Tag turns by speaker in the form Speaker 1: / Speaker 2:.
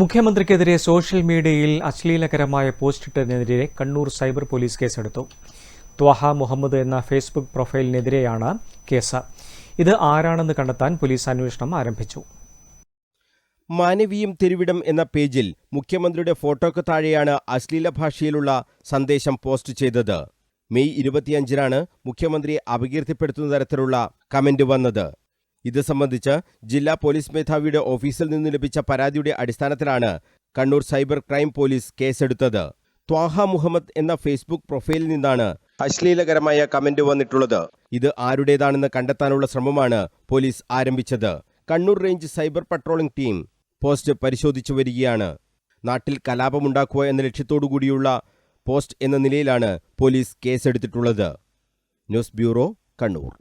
Speaker 1: മുഖ്യമന്ത്രിക്കെതിരെ സോഷ്യൽ മീഡിയയിൽ അശ്ലീലകരമായ പോസ്റ്റ് പോസ്റ്റിട്ടതിനെതിരെ കണ്ണൂർ സൈബർ പോലീസ് കേസെടുത്തു. ത്വഹ മുഹമ്മദ് എന്ന ഫേസ്ബുക്ക് പ്രൊഫൈലിനെതിരെയാണ് കേസ്. ഇത് ആരാണെന്ന് കണ്ടെത്താൻ പോലീസ് അന്വേഷണം ആരംഭിച്ചു.
Speaker 2: മാനവീയം തിരുവിടം എന്ന പേജിൽ മുഖ്യമന്ത്രിയുടെ ഫോട്ടോക്ക് താഴെയാണ് അശ്ലീല ഭാഷയിലുള്ള സന്ദേശം പോസ്റ്റ് ചെയ്തത്. മെയ് ഇരുപത്തിയഞ്ചിനാണ് മുഖ്യമന്ത്രിയെ അപകീർത്തിപ്പെടുത്തുന്ന തരത്തിലുള്ള കമന്റ് വന്നത്. ഇത് സംബന്ധിച്ച് ജില്ലാ പോലീസ് മേധാവിയുടെ ഓഫീസിൽ നിന്ന് ലഭിച്ച പരാതിയുടെ അടിസ്ഥാനത്തിലാണ് കണ്ണൂർ സൈബർ ക്രൈം പോലീസ് കേസെടുത്തത്. ത്വാഹ മുഹമ്മദ് എന്ന ഫേസ്ബുക്ക് പ്രൊഫൈലിൽ നിന്നാണ് അശ്ലീലകരമായ കമന്റ് വന്നിട്ടുള്ളത്. ഇത് ആരുടേതാണെന്ന് കണ്ടെത്താനുള്ള ശ്രമമാണ് പോലീസ് ആരംഭിച്ചത്. Kannur range cyber patrolling team post പരിശോധിച്ചു വരികയാണ്. നാട്ടിൽ കലാപമുണ്ടാക്കുക എന്ന ലക്ഷ്യത്തോടുകൂടിയുള്ള പോസ്റ്റ് എന്ന നിലയിലാണ് പോലീസ് കേസെടുത്തിട്ടുള്ളത്. News bureau Kannur.